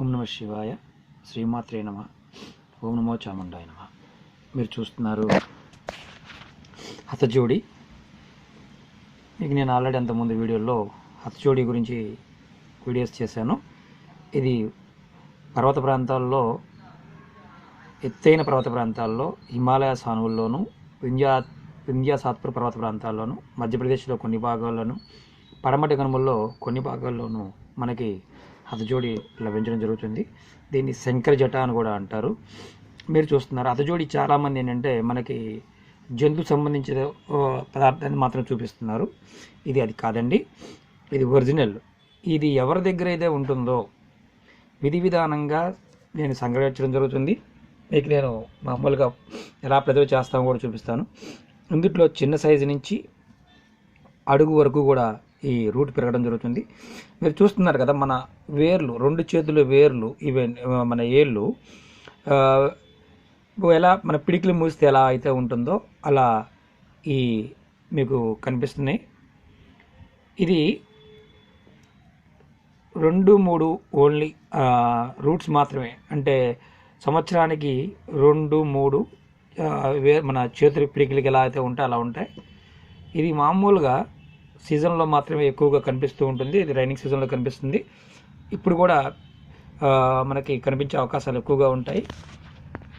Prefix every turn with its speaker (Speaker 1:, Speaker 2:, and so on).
Speaker 1: ఓం నమ శివాయ. శ్రీమాత్రే నమ. ఓం నమో చాముండాయ నమ. మీరు చూస్తున్నారు హతజోడి. మీకు నేను ఆల్రెడీ అంతకుముందు వీడియోలో హతజోడి గురించి వీడియోస్ చేశాను. ఇది పర్వత ప్రాంతాల్లో ఎత్తైన పర్వత ప్రాంతాల్లో హిమాలయ సానువుల్లోనూ వింధ్యా వింధ్యా సాత్పుర పర్వత ప్రాంతాల్లోనూ మధ్యప్రదేశ్లో కొన్ని భాగాల్లోనూ పడమటి కనుమల్లో కొన్ని భాగాల్లోనూ మనకి అతజోడి లభించడం జరుగుతుంది. దీన్ని శంకర జట అని కూడా అంటారు. మీరు చూస్తున్నారు అతజోడి చాలామంది ఏంటంటే మనకి జంతు సంబంధించిన ఓ, పదార్థాన్ని మాత్రం చూపిస్తున్నారు. ఇది అది కాదండి ఇది ఒరిజినల్. ఇది ఎవరి దగ్గర అయితే ఉంటుందో విధి విధానంగా నేను సంగ్రహించడం జరుగుతుంది. మీకు నేను మామూలుగా ఎలా ప్రజలు చేస్తామో కూడా చూపిస్తాను. ఇందుట్లో చిన్న సైజు నుంచి అడుగు వరకు కూడా ఈ రూట్ పెరగడం జరుగుతుంది. మీరు చూస్తున్నారు కదా మన వేర్లు రెండు చేతుల వేర్లు ఇవే మన ఏళ్ళు ఎలా మన పిడికిలు మూస్తే ఎలా అయితే ఉంటుందో అలా ఈ మీకు కనిపిస్తున్నాయి. ఇది రెండు మూడు ఓన్లీ రూట్స్ మాత్రమే. అంటే సంవత్సరానికి రెండు మూడు వే మన చేతుల పిడికిలకి ఎలా అయితే ఉంటే అలా ఉంటాయి. ఇది మామూలుగా సీజన్లో మాత్రమే ఎక్కువగా కనిపిస్తూ ఉంటుంది. ఇది రైనింగ్ సీజన్లో కనిపిస్తుంది. ఇప్పుడు కూడా మనకి కనిపించే అవకాశాలు ఎక్కువగా ఉంటాయి.